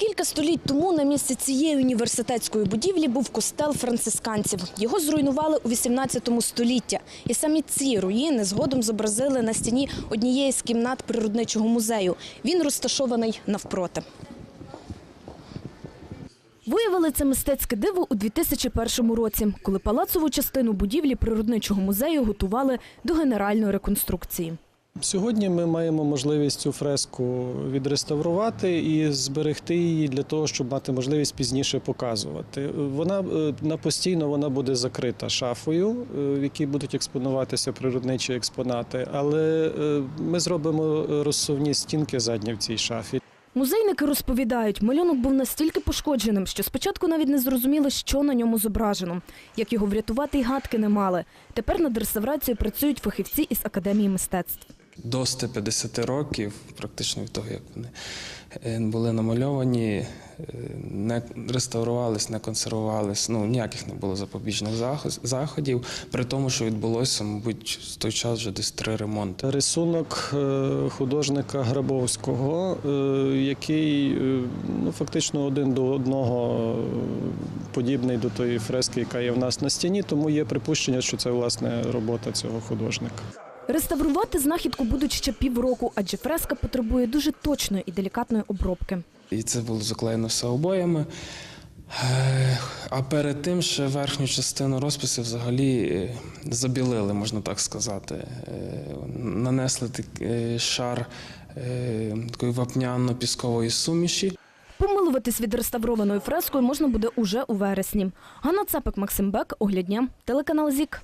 Кілька століть тому на місці цієї університетської будівлі був костел францисканців. Його зруйнували у 18 столітті. І самі ці руїни згодом зобразили на стіні однієї з кімнат природничого музею. Він розташований навпроти. Виявили це мистецьке диво у 2001 році, коли палацову частину будівлі природничого музею готували до генеральної реконструкції. Сьогодні ми маємо можливість цю фреску відреставрувати і зберегти її для того, щоб мати можливість пізніше показувати. Вона е, на постійно вона буде закрита шафою, е, в якій будуть експонуватися природничі експонати. Але е, ми зробимо розсувні стінки задні в цій шафі. Музейники розповідають, малюнок був настільки пошкодженим, що спочатку навіть не зрозуміли, що на ньому зображено. Як його врятувати, й гадки не мали. Тепер над реставрацією працюють фахівці із академії мистецтв. До 150 років, практично від того, як вони е, були намальовані, е, не реставрувались, не консервувались. Ну ніяких не було запобіжних заходів, при тому, що відбулося, мабуть, в той час вже десь три ремонти. Рисунок е, художника Грабовського, який ну, фактично один до одного подібний до тої фрески, яка є в нас на стіні, тому є припущення, що це власне робота цього художника. Реставрувати знахідку будуть ще півроку, адже фреска потребує дуже точної і делікатної обробки. І це було заклеєно все обоями. А перед тим ще верхню частину розпису взагалі е, забілили, можна так сказати. Е, Нанесли так- е, шар такої вапняно-піскової суміші. Помилуватись від реставрованою фрескою можна буде уже у вересні. Ганна Цапик, Максим Бек, Оглядня, телеканал ЗІК.